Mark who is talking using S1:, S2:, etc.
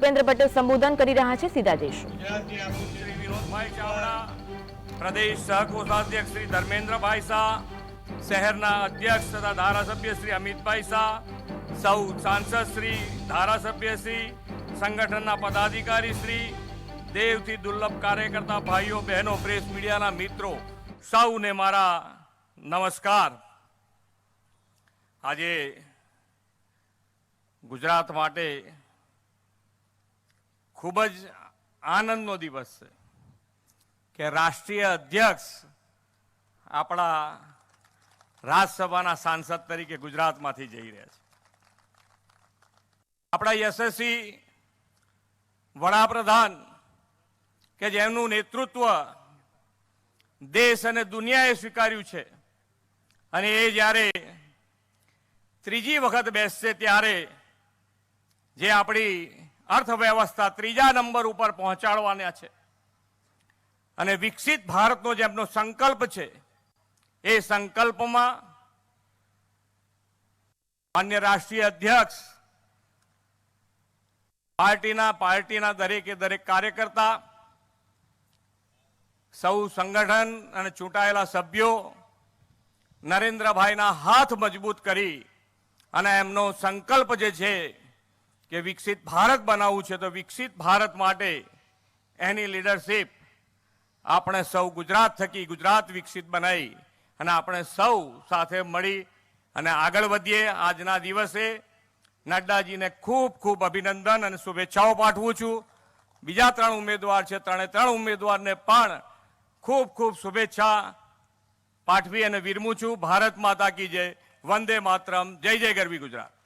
S1: ભૂપેન્દ્ર પટેલ સંબોધન કરી રહ્યા છે સીધા જઈશું.
S2: પ્રદેશ સહકોષાધ્યક્ષ શ્રી ધર્મેન્દ્રભાઈ શાહ શહેરના અધ્યક્ષ તથા ધારાસભ્ય શ્રી અમિતભાઈ શાહ સૌ સાંસદ શ્રી, ધારાસભ્ય શ્રી, સંગઠનના પદાધિકારી શ્રી, દેવથી દુર્લભ કાર્યકર્તા ભાઈઓ, બહેનો, પ્રેસ મીડિયાના મિત્રો, સૌને મારા નમસ્કાર. આજે ગુજરાત માટે ખૂબ જ આનંદનો દિવસ છે કે રાષ્ટ્રીય અધ્યક્ષ આપણા રાજ્યસભાના સાંસદ તરીકે ગુજરાતમાંથી જઈ રહ્યા છે. આપણા યશસ્વી વડાપ્રધાન કે જેમનું નેતૃત્વ દેશ અને દુનિયાએ સ્વીકાર્યું છે અને એ જ્યારે ત્રીજી વખત બેસશે ત્યારે જે આપણી અર્થવ્યવસ્થા ત્રીજા નંબર ઉપર પહોંચાડવાના છે. અને વિકસિત ભારતનો જે એમનો સંકલ્પ છે, એ સંકલ્પમાં માન્ય રાષ્ટ્રીય અધ્યક્ષ પાર્ટીના પાર્ટીના દરેકે દરેક કાર્યકર્તા, સૌ સંગઠન અને ચૂંટાયેલા સભ્યો નરેન્દ્રભાઈના હાથ મજબૂત કરી અને એમનો સંકલ્પ જે છે કે વિકસિત ભારત બનાવવું છે તો વિકસિત ભારત માટે એની લીડરશીપ આપણે સૌ ગુજરાત થકી ગુજરાત વિકસિત બનાવી અને આપણે સૌ સાથે મળી અને આગળ વધીએ. આજના દિવસે નડ્ડાજીને ખૂબ ખૂબ અભિનંદન અને શુભેચ્છાઓ પાઠવું છું. બીજા ત્રણ ઉમેદવાર છે, ત્રણે ત્રણ ઉમેદવારને પણ ખૂબ ખૂબ શુભેચ્છા પાઠવી અને વિરમું છું. ભારત માતા કી જય. વંદે માતરમ. જય જય ગરવી ગુજરાત.